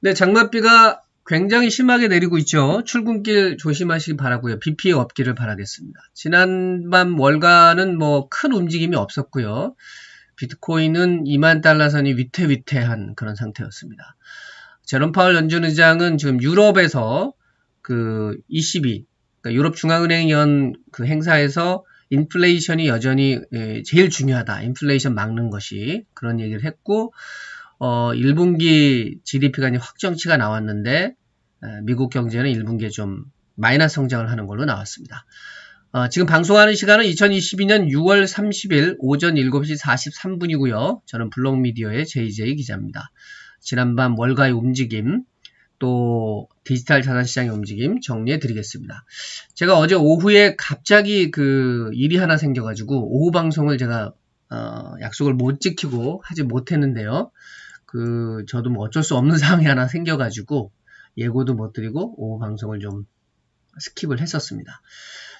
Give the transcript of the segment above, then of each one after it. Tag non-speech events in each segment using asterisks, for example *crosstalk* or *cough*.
네, 장맛비가 굉장히 심하게 내리고 있죠. 출근길 조심하시기 바라고요. 비 피해 없기를 바라겠습니다. 지난밤 월가는 뭐 큰 움직임이 없었고요. 비트코인은 2만 달러 선이 위태위태한 그런 상태였습니다. 제롬 파월 연준 의장은 지금 유럽에서 그 ECB, 그러니까 유럽 중앙은행 연 그 행사에서 인플레이션이 여전히 예, 제일 중요하다. 인플레이션 막는 것이 그런 얘기를 했고 어 1분기 GDP가 이제 확정치가 나왔는데 미국 경제는 1분기에 좀 마이너스 성장을 하는 걸로 나왔습니다. 어, 지금 방송하는 시간은 2022년 6월 30일 오전 7시 43분이고요. 저는 블록미디어의 JJ 기자입니다. 지난밤 월가의 움직임, 또 디지털 자산 시장의 움직임 정리해 드리겠습니다. 제가 어제 오후에 갑자기 그 일이 하나 생겨가지고 오후 방송을 제가 어, 약속을 못 지키고 하지 못했는데요. 그 저도 뭐 어쩔 수 없는 *laughs* 상황이 하나 생겨가지고 예고도 못 드리고 오후 방송을 좀 스킵을 했었습니다.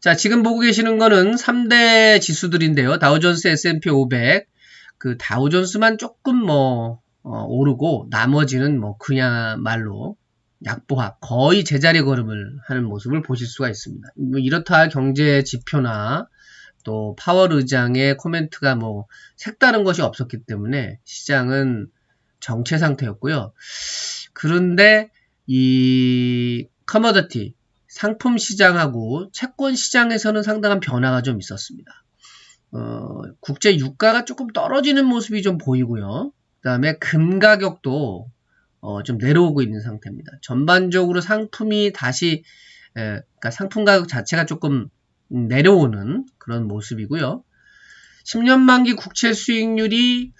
자, 지금 보고 계시는 거는 3대 지수들인데요. 다우존스, S&P 500. 그 다우존스만 조금 뭐 어, 오르고 나머지는 뭐 그야말로 약보합 거의 제자리 걸음을 하는 모습을 보실 수가 있습니다. 뭐 이렇다 할 경제 지표나 또 파월 의장의 코멘트가 뭐 색다른 것이 없었기 때문에 시장은 정체 상태였고요. 그런데 이 커머더티 상품 시장하고 채권 시장에서는 상당한 변화가 좀 있었습니다. 어, 국제 유가가 조금 떨어지는 모습이 좀 보이고요. 그 다음에 금 가격도 어, 좀 내려오고 있는 상태입니다. 전반적으로 상품이 다시 에, 그러니까 상품 가격 자체가 조금 내려오는 그런 모습이고요. 10년 만기 국채 수익률이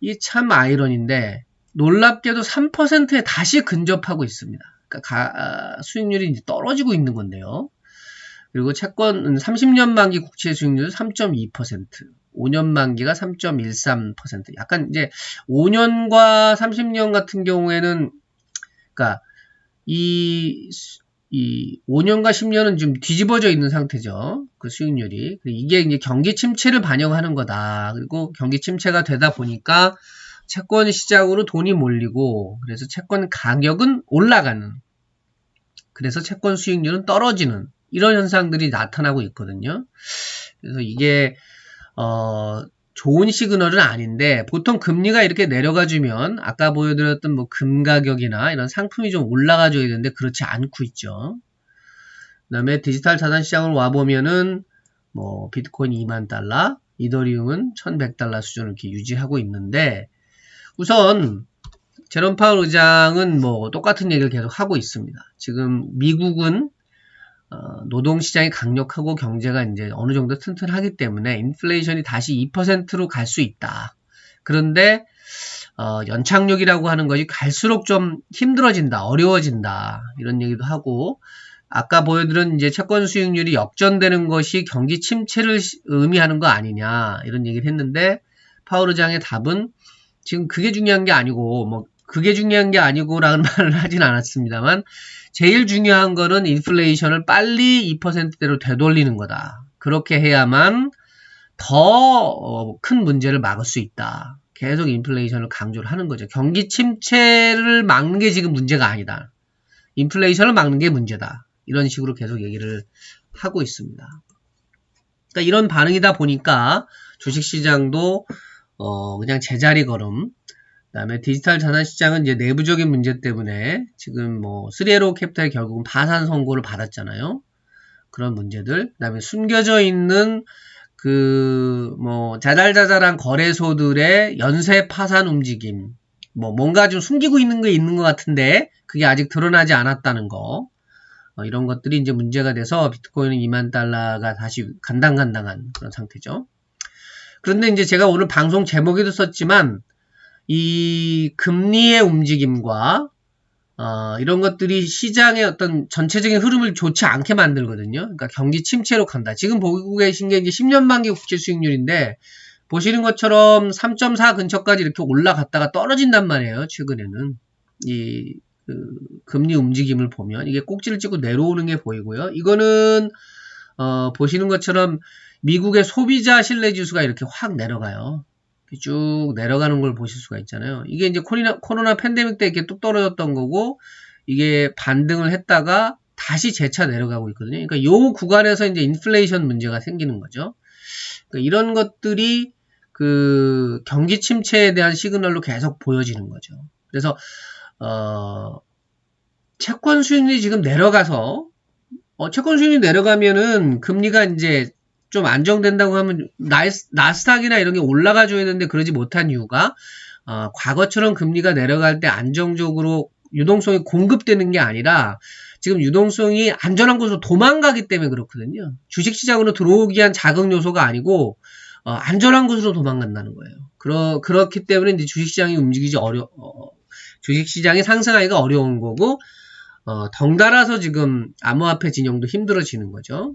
이 참 아이러니인데 놀랍게도 3%에 다시 근접하고 있습니다. 그러니까 가, 아, 수익률이 이제 떨어지고 있는 건데요. 그리고 채권 30년 만기 국채 수익률 3.2%, 5년 만기가 3.13%. 약간 이제 5년과 30년 같은 경우에는 그러니까 이, 이 5년과 10년은 좀 뒤집어져 있는 상태죠. 그 수익률이. 이게 이제 경기 침체를 반영하는 거다. 그리고 경기 침체가 되다 보니까 채권 시장으로 돈이 몰리고 그래서 채권 가격은 올라가는 그래서 채권 수익률은 떨어지는 이런 현상들이 나타나고 있거든요. 그래서 이게 어 좋은 시그널은 아닌데 보통 금리가 이렇게 내려가 주면 아까 보여드렸던 뭐 금 가격이나 이런 상품이 좀 올라가 줘야 되는데 그렇지 않고 있죠. 그 다음에 디지털 자산 시장을 와 보면은 뭐 비트코인 2만 달러, 이더리움은 1100달러 수준을 이렇게 유지하고 있는데 우선 제롬 파월 의장은 뭐 똑같은 얘기를 계속 하고 있습니다. 지금 미국은 어, 노동시장이 강력하고 경제가 이제 어느 정도 튼튼하기 때문에 인플레이션이 다시 2%로 갈 수 있다. 그런데 어, 연착륙이라고 하는 것이 갈수록 좀 힘들어진다, 어려워진다 이런 얘기도 하고 아까 보여드린 이제 채권 수익률이 역전되는 것이 경기 침체를 의미하는 거 아니냐 이런 얘기를 했는데 파월 의장의 답은 지금 그게 중요한 게 아니고 뭐 그게 중요한 게 아니고라는 *laughs* 말을 하진 않았습니다만 제일 중요한 거는 인플레이션을 빨리 2%대로 되돌리는 거다. 그렇게 해야만 더 큰 문제를 막을 수 있다. 계속 인플레이션을 강조를 하는 거죠. 경기 침체를 막는 게 지금 문제가 아니다. 인플레이션을 막는 게 문제다. 이런 식으로 계속 얘기를 하고 있습니다. 그러니까 이런 반응이다 보니까 주식시장도 어, 그냥 제자리 걸음. 그 다음에 디지털 자산 시장은 이제 내부적인 문제 때문에 지금 뭐 3에로 캐피탈이 결국은 파산 선고를 받았잖아요. 그런 문제들. 그 다음에 숨겨져 있는 그 뭐 자잘자잘한 거래소들의 연쇄 파산 움직임. 뭐 뭔가 좀 숨기고 있는 게 있는 것 같은데 그게 아직 드러나지 않았다는 거. 어, 이런 것들이 이제 문제가 돼서 비트코인은 2만 달러가 다시 간당간당한 그런 상태죠. 그런데 이제 제가 오늘 방송 제목에도 썼지만 이 금리의 움직임과 어, 이런 것들이 시장의 어떤 전체적인 흐름을 좋지 않게 만들거든요. 그러니까 경기 침체로 간다. 지금 보고 계신 게 이제 10년 만기 국채 수익률인데 보시는 것처럼 3.4 근처까지 이렇게 올라갔다가 떨어진단 말이에요. 최근에는 이 그, 금리 움직임을 보면 이게 꼭지를 찍고 내려오는 게 보이고요. 이거는 어, 보시는 것처럼 미국의 소비자 신뢰 지수가 이렇게 확 내려가요. 쭉 내려가는 걸 보실 수가 있잖아요. 이게 이제 코로나, 코로나 팬데믹 때 이렇게 뚝 떨어졌던 거고, 이게 반등을 했다가 다시 재차 내려가고 있거든요. 그러니까 요 구간에서 이제 인플레이션 문제가 생기는 거죠. 그러니까 이런 것들이 그 경기 침체에 대한 시그널로 계속 보여지는 거죠. 그래서 어 채권 수익률이 지금 내려가서 어 채권 수익률이 내려가면은 금리가 이제 좀 안정된다고 하면 나스, 나스닥이나 이런 게 올라가 줘야 되는데 그러지 못한 이유가 어, 과거처럼 금리가 내려갈 때 안정적으로 유동성이 공급되는 게 아니라 지금 유동성이 안전한 곳으로 도망가기 때문에 그렇거든요. 주식시장으로 들어오기 위한 자극 요소가 아니고 어, 안전한 곳으로 도망간다는 거예요. 그러, 그렇기 때문에 이제 주식시장이 움직이지 어려, 어, 주식시장이 상승하기가 어려운 거고, 어, 덩달아서 지금 암호화폐 진영도 힘들어지는 거죠.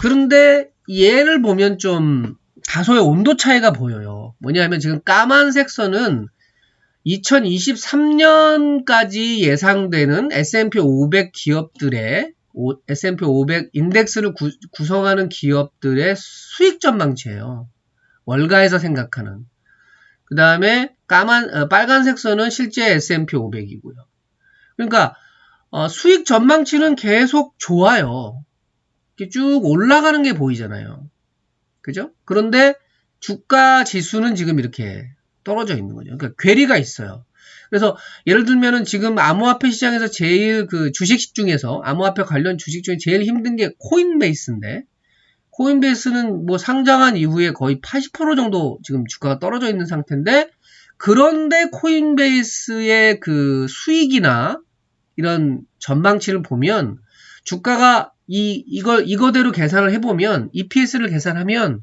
그런데 얘를 보면 좀 다소의 온도 차이가 보여요. 뭐냐면 지금 까만색 선은 2023년까지 예상되는 S&P 500 기업들의 S&P 500 인덱스를 구, 성하는 기업들의 수익 전망치예요. 월가에서 생각하는. 그 다음에 까만 어, 빨간색 선은 실제 S&P 500이고요. 그러니까 어, 수익 전망치는 계속 좋아요. 쭉 올라가는 게 보이잖아요. 그죠? 그런데 주가 지수는 지금 이렇게 떨어져 있는 거죠. 그러니까 괴리가 있어요. 그래서 예를 들면은 지금 암호화폐 시장에서 제일 그 주식 중에서 암호화폐 관련 주식 중에 제일 힘든 게 코인베이스인데 코인베이스는 뭐 상장한 이후에 거의 80% 정도 지금 주가가 떨어져 있는 상태인데 그런데 코인베이스의 그 수익이나 이런 전망치를 보면 주가가 이 이걸 이거대로 계산을 해보면 EPS를 계산하면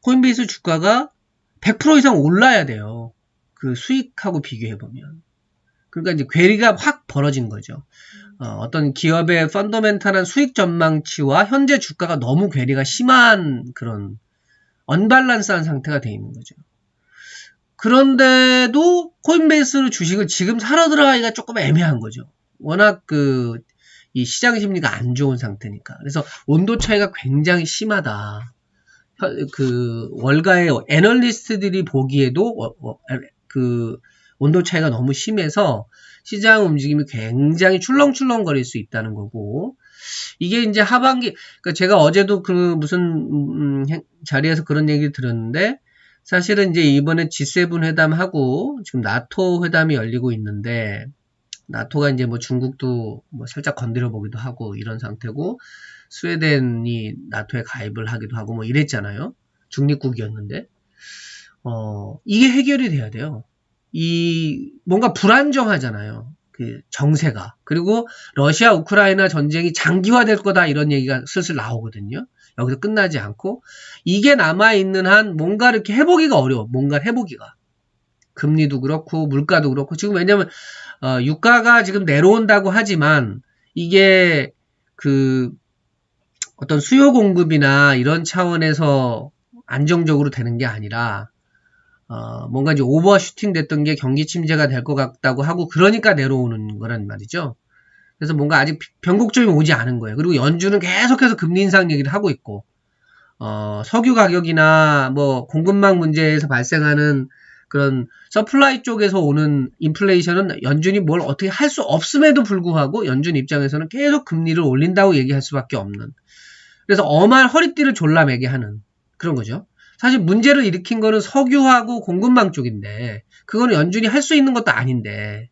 코인베이스 주가가 100% 이상 올라야 돼요. 그 수익하고 비교해보면. 그러니까 이제 괴리가 확 벌어진 거죠. 어, 떤 기업의 펀더멘탈한 수익 전망치와 현재 주가가 너무 괴리가 심한 그런 언발란스한 상태가 돼 있는 거죠. 그런데도 코인베이스 주식을 지금 사러 들어가기가 조금 애매한 거죠. 워낙 그, 이 시장 심리가 안 좋은 상태니까. 그래서 온도 차이가 굉장히 심하다. 그 월가의 애널리스트들이 보기에도 어, 어, 그 온도 차이가 너무 심해서 시장 움직임이 굉장히 출렁출렁거릴 수 있다는 거고 이게 이제 하반기 그러니까 제가 어제도 그 무슨 음, 자리에서 그런 얘기 들었는데 사실은 이제 이번에 G7 회담하고 지금 나토 회담이 열리고 있는데 나토가 이제 뭐 중국도 뭐 살짝 건드려 보기도 하고 이런 상태고 스웨덴이 나토에 가입을 하기도 하고 뭐 이랬잖아요. 중립국이었는데 어 이게 해결이 돼야 돼요. 이 뭔가 불안정하잖아요. 그 정세가 그리고 러시아 우크라이나 전쟁이 장기화될 거다 이런 얘기가 슬슬 나오거든요. 여기서 끝나지 않고 이게 남아 있는 한 뭔가 이렇게 해보기가 어려워. 뭔가 해보기가 금리도 그렇고 물가도 그렇고 지금 왜냐면 어, 유가가 지금 내려온다고 하지만 이게 그 어떤 수요 공급이나 이런 차원에서 안정적으로 되는 게 아니라 어, 뭔가 이제 오버슈팅 됐던 게 경기 침체가 될 것 같다고 하고 그러니까 내려오는 거란 말이죠. 그래서 뭔가 아직 변곡점이 오지 않은 거예요. 그리고 연준은 계속해서 금리 인상 얘기를 하고 있고 어, 석유 가격이나 뭐 공급망 문제에서 발생하는 그런 서플라이 쪽에서 오는 인플레이션은 연준이 뭘 어떻게 할 수 없음에도 불구하고 연준 입장에서는 계속 금리를 올린다고 얘기할 수밖에 없는 그래서 엄한 허리띠를 졸라매게 하는 그런 거죠. 사실 문제를 일으킨 거는 석유하고 공급망 쪽인데 그거는 연준이 할 수 있는 것도 아닌데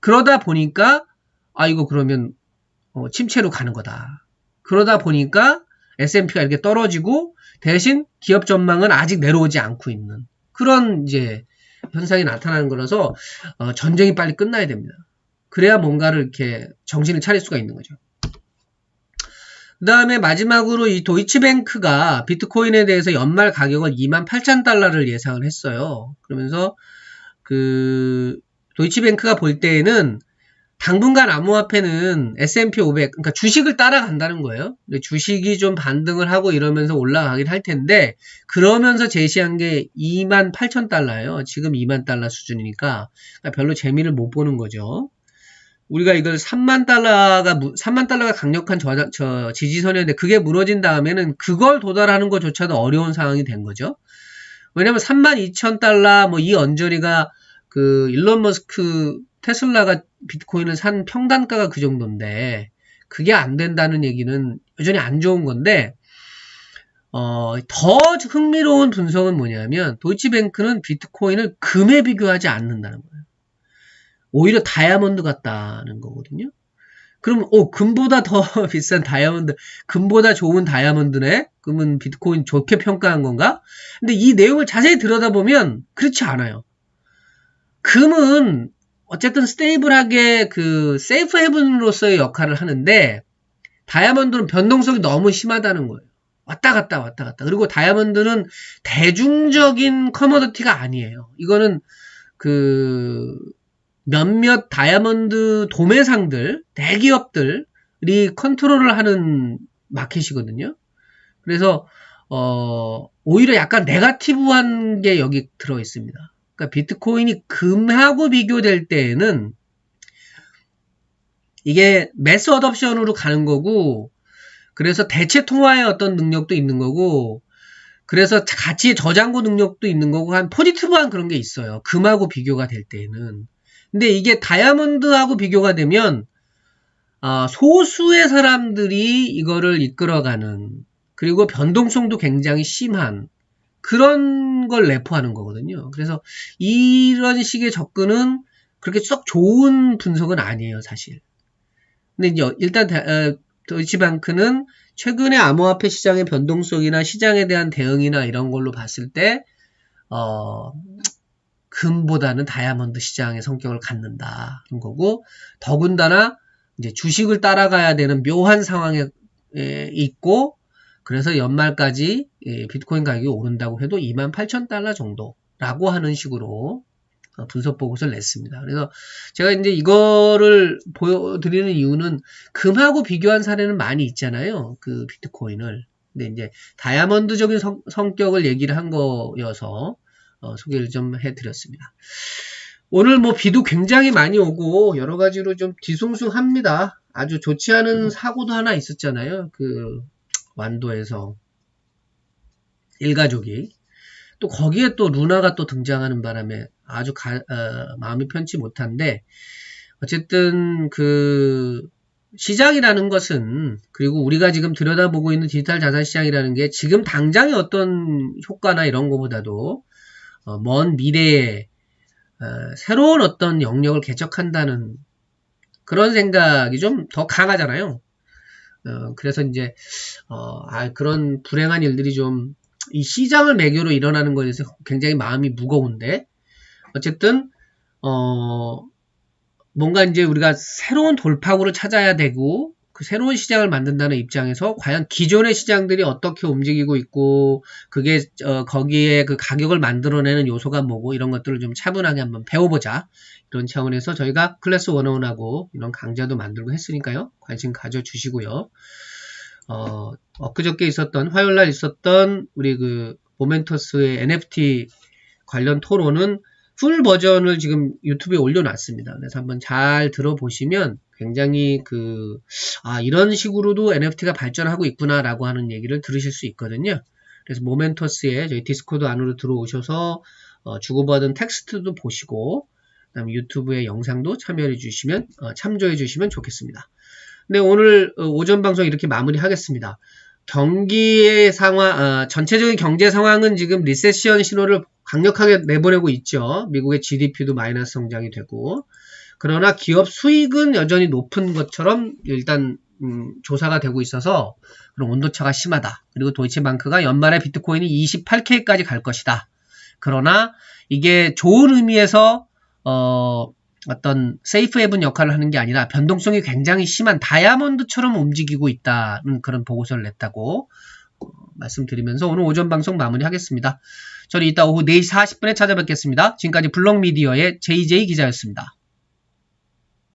그러다 보니까 아 이거 그러면 어, 침체로 가는 거다. 그러다 보니까 S&P가 이렇게 떨어지고 대신 기업 전망은 아직 내려오지 않고 있는 그런 이제 현상이 나타나는 거라서 어, 전쟁이 빨리 끝나야 됩니다. 그래야 뭔가를 이렇게 정신을 차릴 수가 있는 거죠. 그 다음에 마지막으로 이 도이치뱅크가 비트코인에 대해서 연말 가격을 2만 8천 달러를 예상을 했어요. 그러면서 그 도이치뱅크가 볼 때에는 당분간 암호화폐는 S&P 500, 그러니까 주식을 따라간다는 거예요. 주식이 좀 반등을 하고 이러면서 올라가긴 할 텐데, 그러면서 제시한 게 2만 8천 달러예요. 지금 2만 달러 수준이니까 그러니까 별로 재미를 못 보는 거죠. 우리가 이걸 3만 달러가 3만 달러가 강력한 저, 저 지지선이었는데 그게 무너진 다음에는 그걸 도달하는 것조차도 어려운 상황이 된 거죠. 왜냐면 3만 2천 달러 뭐 이 언저리가 그 일론 머스크 테슬라가 비트코인을 산 평단가가 그 정도인데 그게 안 된다는 얘기는 여전히 안 좋은 건데 어, 더 흥미로운 분석은 뭐냐면 도이치뱅크는 비트코인을 금에 비교하지 않는다는 거예요. 오히려 다이아몬드 같다는 거거든요. 그럼 오 금보다 더 *laughs* 비싼 다이아몬드, 금보다 좋은 다이아몬드네? 그러면 비트코인 좋게 평가한 건가? 근데 이 내용을 자세히 들여다보면 그렇지 않아요. 금은 어쨌든 스테이블하게 그 세이프 헤븐으로서의 역할을 하는데 다이아몬드는 변동성이 너무 심하다는 거예요. 왔다 갔다 왔다 갔다. 그리고 다이아몬드는 대중적인 커머더티가 아니에요. 이거는 그 몇몇 다이아몬드 도매상들, 대기업들이 컨트롤을 하는 마켓이거든요. 그래서 어, 오히려 약간 네가티브한 게 여기 들어 있습니다. 그러니까 비트코인이 금하고 비교될 때에는 이게 매스 어답션으로 가는 거고 그래서 대체 통화의 어떤 능력도 있는 거고 그래서 가치 저장고 능력도 있는 거고 한 포지티브한 그런 게 있어요. 금하고 비교가 될 때에는. 근데 이게 다이아몬드하고 비교가 되면 어, 소수의 사람들이 이거를 이끌어가는 그리고 변동성도 굉장히 심한 그런 걸 내포하는 거거든요. 그래서 이런 식의 접근은 그렇게 썩 좋은 분석은 아니에요, 사실. 근데 일단 어, 도이치방크는 최근에 암호화폐 시장의 변동성이나 시장에 대한 대응이나 이런 걸로 봤을 때 어, 금보다는 다이아몬드 시장의 성격을 갖는다. 는 거고, 더군다나 이제 주식을 따라가야 되는 묘한 상황에 있고, 그래서 연말까지 예, 비트코인 가격이 오른다고 해도 2만 8천 달러 정도라고 하는 식으로 어, 분석 보고서를 냈습니다. 그래서 제가 이제 이거를 보여드리는 이유는 금하고 비교한 사례는 많이 있잖아요. 그 비트코인을. 근데 이제 다이아몬드적인 성, 성격을 얘기를 한 거여서 어, 소개를 좀 해드렸습니다. 오늘 뭐 비도 굉장히 많이 오고 여러 가지로 좀 뒤숭숭합니다. 아주 좋지 않은 사고도 하나 있었잖아요. 그 완도에서 일가족이 또 거기에 또 루나가 또 등장하는 바람에 아주 가, 어, 마음이 편치 못한데 어쨌든 그 시장이라는 것은 그리고 우리가 지금 들여다보고 있는 디지털 자산 시장이라는 게 지금 당장의 어떤 효과나 이런 것보다도 어, 먼 미래에 어, 새로운 어떤 영역을 개척한다는 그런 생각이 좀 더 강하잖아요. 어, 그래서 이제 어, 아, 그런 불행한 일들이 좀 이 시장을 매개로 일어나는 것에 대해서 굉장히 마음이 무거운데 어쨌든 어, 뭔가 이제 우리가 새로운 돌파구를 찾아야 되고 그 새로운 시장을 만든다는 입장에서 과연 기존의 시장들이 어떻게 움직이고 있고 그게 어, 거기에 그 가격을 만들어내는 요소가 뭐고 이런 것들을 좀 차분하게 한번 배워보자. 이런 차원에서 저희가 클래스 101하고 이런 강좌도 만들고 했으니까요. 관심 가져주시고요. 어, 엊그저께 있었던 화요일 날 있었던 우리 그 모멘터스의 NFT 관련 토론은 풀 버전을 지금 유튜브에 올려놨습니다. 그래서 한번 잘 들어보시면 굉장히 그, 아, 이런 식으로도 NFT가 발전하고 있구나라고 하는 얘기를 들으실 수 있거든요. 그래서 모멘터스에 저희 디스코드 안으로 들어오셔서 어, 주고받은 텍스트도 보시고, 그 다음에 유튜브의 영상도 참여해 주시면, 어, 참조해 주시면 좋겠습니다. 네, 오늘 어, 오전 방송 이렇게 마무리하겠습니다. 경기의 상황, 어, 전체적인 경제 상황은 지금 리세션 신호를 강력하게 내보내고 있죠. 미국의 GDP도 마이너스 성장이 되고. 그러나 기업 수익은 여전히 높은 것처럼 일단 음, 조사가 되고 있어서 그런 온도차가 심하다. 그리고 도이치방크가 연말에 비트코인이 28K까지 갈 것이다. 그러나 이게 좋은 의미에서 어, 어떤 세이프 헤븐 역할을 하는 게 아니라 변동성이 굉장히 심한 다이아몬드처럼 움직이고 있다는 그런 보고서를 냈다고 어, 말씀드리면서 오늘 오전 방송 마무리하겠습니다. 저는 이따 오후 4시 40분에 찾아뵙겠습니다. 지금까지 블록미디어의 JJ 기자였습니다.